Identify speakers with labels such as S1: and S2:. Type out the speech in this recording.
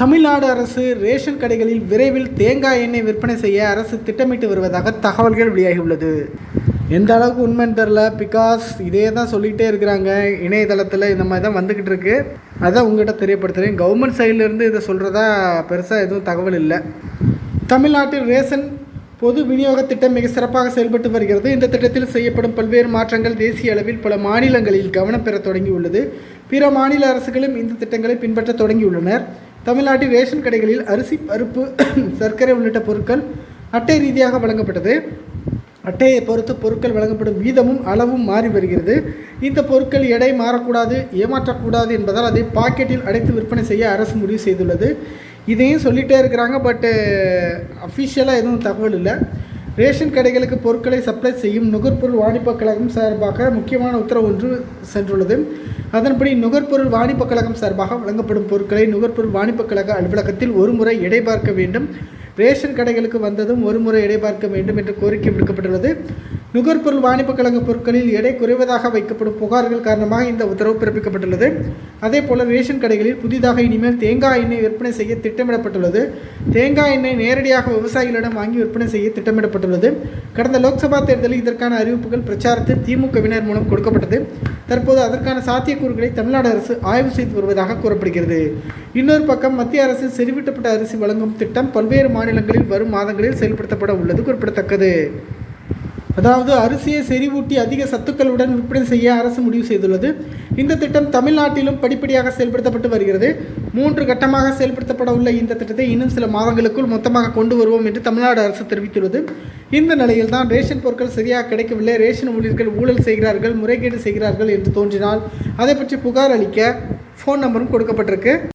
S1: தமிழ்நாடு அரசு ரேஷன் கடைகளில் விரைவில் தேங்காய் எண்ணெய் விற்பனை செய்ய அரசு திட்டமிட்டு வருவதாக தகவல்கள் வெளியாகியுள்ளது. எந்த அளவுக்கு உண்மைன்னு தெரில பிகாஸ் இதே தான் சொல்லிகிட்டே இருக்கிறாங்க. இணையதளத்தில் இந்த மாதிரி தான் வந்துக்கிட்டு இருக்கு. அதான் உங்கள்கிட்ட தெரியப்படுத்துகிறேன் கவர்மெண்ட் சைட்லேருந்து இதை சொல்கிறதா பெருசாக எதுவும் தகவல் இல்லை. தமிழ்நாட்டில் ரேஷன் பொது விநியோக திட்டம் மிக சிறப்பாக செயல்பட்டு வருகிறது. இந்த திட்டத்தில் செய்யப்படும் பல்வேறு மாற்றங்கள் தேசிய அளவில் பல மாநிலங்களில் கவனம் பெற தொடங்கியுள்ளது. பிற மாநில அரசுகளும் இந்த திட்டங்களை பின்பற்ற தொடங்கியுள்ளனர். தமிழ்நாட்டில் ரேஷன் கடைகளில் அரிசி பருப்பு சர்க்கரை உள்ளிட்ட பொருட்கள் அட்டை ரீதியாக வழங்கப்பட்டது. அட்டையை பொறுத்து பொருட்கள் வழங்கப்படும் வீதமும் அளவும் மாறி வருகிறது. இந்த பொருட்கள் எடை மாறக்கூடாது ஏமாற்றக்கூடாது என்பதால் அதை பாக்கெட்டில் அடைத்து விற்பனை செய்ய அரசு முடிவு செய்துள்ளது. இதையும் சொல்லிகிட்டே இருக்கிறாங்க பட்டு அஃபிஷியலாக எதுவும் தகவல் இல்லை. ரேஷன் கடைகளுக்கு பொருட்களை சப்ளை செய்யும் நுகர்பொருள் வாணிபக் கழகம் சார்பாக முக்கியமான உத்தரவு ஒன்று சென்றுள்ளது. அதன்படி நுகர்பொருள் வாணிபக் கழகம் சார்பாக வழங்கப்படும் பொருட்களை நுகர்பொருள் வாணிபக் கழக அலுவலகத்தில் ஒருமுறை இடைபார்க்க வேண்டும். ரேஷன் கடைகளுக்கு வந்ததும் ஒருமுறை இடைபார்க்க வேண்டும் என்று கோரிக்கை விடுக்கப்பட்டுள்ளது. நுகர்பொருள் வாணிபக் கழக பொருட்களில் எடை குறைவதாக வைக்கப்படும் புகார்கள் காரணமாக இந்த உத்தரவு பிறப்பிக்கப்பட்டுள்ளது. அதே போல ரேஷன் கடைகளில் புதிதாக இனிமேல் தேங்காய் எண்ணெய் விற்பனை செய்ய திட்டமிடப்பட்டுள்ளது. தேங்காய் எண்ணெய் நேரடியாக விவசாயிகளிடம் வாங்கி விற்பனை செய்ய திட்டமிடப்பட்டுள்ளது. கடந்த லோக்சபா தேர்தலில் இதற்கான அறிவிப்புகள் பிரச்சாரத்தில் திமுகவினர் மூலம் கொடுக்கப்பட்டது. தற்போது அதற்கான சாத்தியக்கூறுகளை தமிழ்நாடு அரசு ஆய்வு செய்து வருவதாக கூறப்படுகிறது. இன்னொரு பக்கம் மத்திய அரசு செறிவூட்டப்பட்ட அரிசி வழங்கும் திட்டம் பல்வேறு மாநிலங்களில் வரும் மாதங்களில் செயல்படுத்தப்பட உள்ளது குறிப்பிடத்தக்கது. அதாவது அரிசியை செறிவூட்டி அதிக சத்துக்களுடன் விற்பனை செய்ய அரசு முடிவு செய்துள்ளது. இந்த திட்டம் தமிழ்நாட்டிலும் படிப்படியாக செயல்படுத்தப்பட்டு வருகிறது. மூன்று கட்டமாக செயல்படுத்தப்பட உள்ள இந்த திட்டத்தை இன்னும் சில மாதங்களுக்குள் மொத்தமாக கொண்டு வருவோம் என்று தமிழ்நாடு அரசு தெரிவித்துள்ளது. இந்த நிலையில் தான் ரேஷன் பொருட்கள் சரியாக கிடைக்கவில்லை. ரேஷன் ஊழியர்கள் ஊழல் செய்கிறார்கள் முறைகேடு செய்கிறார்கள் என்று தோன்றினால் அதை பற்றி புகார் அளிக்க ஃபோன் நம்பரும் கொடுக்கப்பட்டிருக்கு.